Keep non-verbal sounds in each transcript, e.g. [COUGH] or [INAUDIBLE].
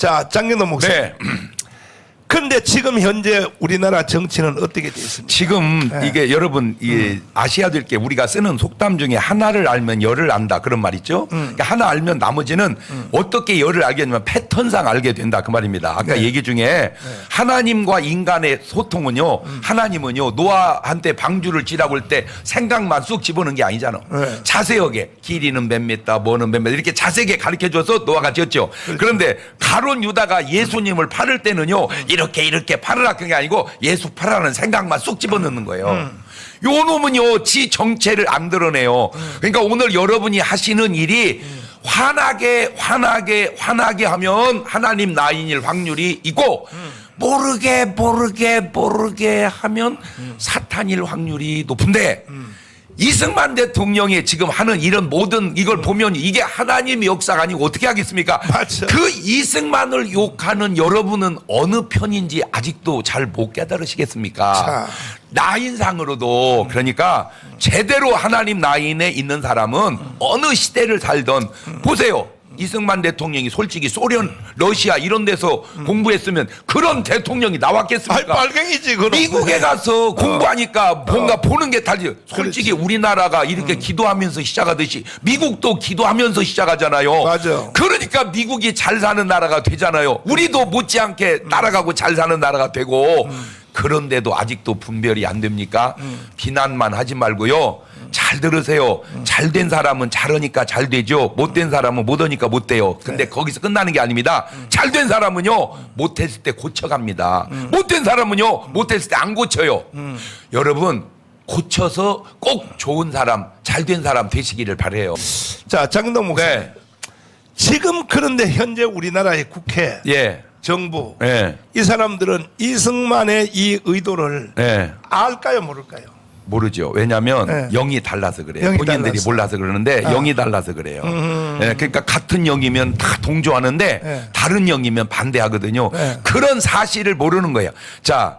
자, 장경도 목사님. 네. 근데 지금 현재 우리나라 정치는 어떻게 되어 있습니까? 지금 네. 이게 여러분 이 아셔야 될게 우리가 쓰는 속담 중에 하나를 알면 열을 안다 그런 말 있죠. 음. 그러니까 하나 알면 나머지는 어떻게 열을 알게 되면 패턴상 알게 된다 그 말입니다. 아까 네. 얘기 중에 하나님과 인간의 소통은요. 음. 하나님은요 노아한테 방주를 지라고 할 때 생각만 쑥 집어넣은 게 아니잖아. 네. 자세하게 길이는 몇 미터 뭐는 몇 미터 이렇게 자세하게 가르쳐 줘서 노아가 지었죠. 그렇죠. 그런데 가론 유다가 예수님을 팔을 때는요 이렇게 이렇게 팔으라 그게 아니고 예수 팔으라는 생각만 쑥 집어넣는 거예요. 음. 요 놈은요 지 정체를 안 드러내요. 그러니까 오늘 여러분이 하시는 일이 환하게 환하게 환하게 하면 하나님 나인일 확률이 있고 모르게 모르게 모르게 하면 사탄일 확률이 높은데 이승만 대통령이 지금 하는 이런 모든 이걸 보면 이게 하나님의 역사가 아니고 어떻게 하겠습니까? 맞죠. 그 이승만을 욕하는 여러분은 어느 편인지 아직도 잘 못 깨달으시겠습니까? 자. 나인상으로도 그러니까 제대로 하나님 나인에 있는 사람은 어느 시대를 살던 보세요. 이승만 대통령이 솔직히 소련, 러시아 이런 데서 공부했으면 그런 대통령이 나왔겠습니까? 빨갱이지, 그럼. 미국에 가서 공부하니까 뭔가 보는 게 달리. 솔직히 그렇지. 우리나라가 이렇게 기도하면서 시작하듯이 미국도 기도하면서 시작하잖아요. 맞아. 그러니까 미국이 잘 사는 나라가 되잖아요. 우리도 못지않게 따라가고 잘 사는 나라가 되고 그런데도 아직도 분별이 안 됩니까? 비난만 하지 말고요. 잘 들으세요. 잘 된 사람은 잘하니까 잘 되죠. 못된 사람은 못하니까 못 돼요. 근데 거기서 끝나는 게 아닙니다. 잘 된 사람은요, 못했을 때 고쳐갑니다. 못된 사람은요, 못했을 때 안 고쳐요. 여러분, 고쳐서 꼭 좋은 사람, 잘 된 사람 되시기를 바래요. 자, 장경도 목사님. 네. 지금 그런데 현재 우리나라의 국회, 예. 정부, 예. 이 사람들은 이승만의 이 의도를 예. 알까요, 모를까요? 모르죠. 왜냐하면 네. 영이 달라서 그래요. 영이 본인들이 달라서. 몰라서 그러는데 아. 영이 달라서 그래요. 예, 그러니까 같은 영이면 다 동조하는데 네. 다른 영이면 반대하거든요. 네. 그런 사실을 모르는 거예요. 자,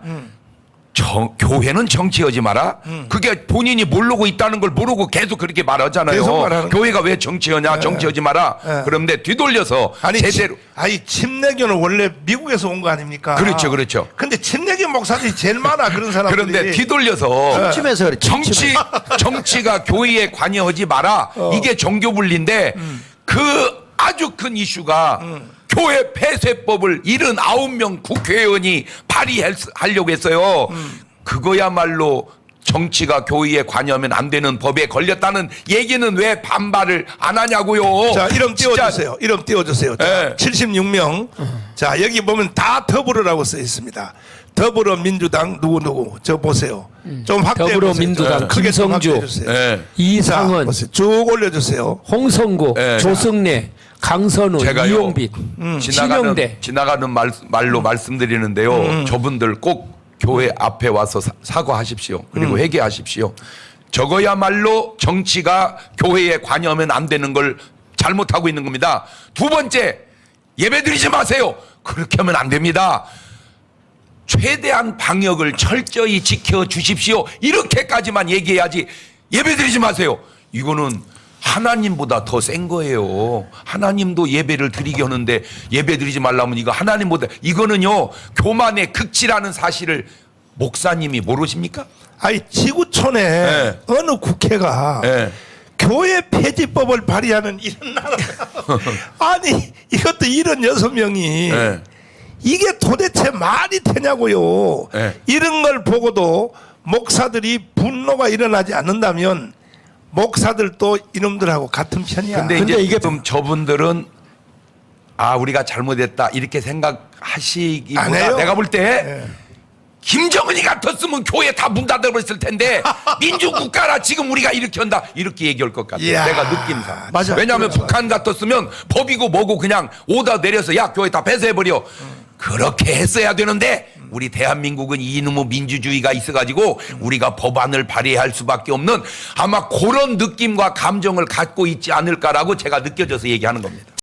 정- 교회는 정치하지 마라. 그게 본인이 모르고 있다는 걸 모르고 계속 그렇게 말하잖아요. 계속 교회가 왜 정치하냐, 정치하지 마라. 네. 그런데 뒤돌려서 아니, 제대로 치- 아니 침례교는 원래 미국에서 온 거 아닙니까? 그렇죠, 그렇죠. 근데 침례교 목사들이 제일 많아 그런 [LAUGHS] 사람들이. 그런데 뒤돌려서 그래. 정치 정치가 교회에 관여하지 마라. 어. 이게 정교 분리인데 음. 그 아주 큰 이슈가 교회 폐쇄법을 79명 국회의원이 발의하려고 했어요. 음. 그거야말로 정치가 교회에 관여하면 안 되는 법에 걸렸다는 얘기는 왜 반발을 안 하냐고요. 자 이름 띄워주세요. 이름 띄워주세요. 자, 네. 76명. 자 여기 보면 다 더불어라고 써 있습니다. 더불어민주당 누구 누구 저 보세요. 좀 확대해 더불어민주당 보세요. 크게 좀 김성주, 확대해 주세요. 예. 자, 이상은, 보세요. 쭉 올려주세요. 홍성구, 네. 조승래, 강선우, 제가요 이용빈, 지나가는 신영대. 지나가는 말, 말로 말씀드리는데요. 저분들 꼭 교회 앞에 와서 사, 사과하십시오. 그리고 회개하십시오. 저거야말로 정치가 교회에 관여하면 안 되는 걸 잘못하고 있는 겁니다. 두 번째 예배드리지 마세요. 그렇게 하면 안 됩니다. 최대한 방역을 철저히 지켜 주십시오. 이렇게까지만 얘기해야지 예배 드리지 마세요. 이거는 하나님보다 더 센 거예요. 하나님도 예배를 드리게 하는데 예배 드리지 말라면 이거 하나님보다 이거는요 교만의 극치라는 사실을 목사님이 모르십니까? 아니 지구촌에 네. 어느 국회가 네. 교회 폐지법을 발의하는 이런 나라 [LAUGHS] 아니 이것도 이런 여섯 명이 네. 이게 도대체 말이 되냐고요. 네. 이런 걸 보고도 목사들이 분노가 일어나지 않는다면 목사들도 이놈들하고 같은 편이야. 근데, 근데 이제 이게 좀 저분들은 아 우리가 잘못했다 이렇게 안 생각하시기보다. 내가 볼때 네. 김정은이 같았으면 교회 다 문 닫아버렸을 텐데 [LAUGHS] 민주국가라 지금 우리가 이렇게 한다 이렇게 얘기할 것 같아 이야. 내가 느낌상 맞아. 왜냐하면 그래, 북한 같았으면 법이고 뭐고 그냥 오다 내려서 야 교회 다 폐쇄해버려 그렇게 했어야 되는데 우리 대한민국은 이놈의 민주주의가 있어가지고 우리가 법안을 발의할 수밖에 없는 아마 그런 느낌과 감정을 갖고 있지 않을까라고 제가 느껴져서 얘기하는 겁니다.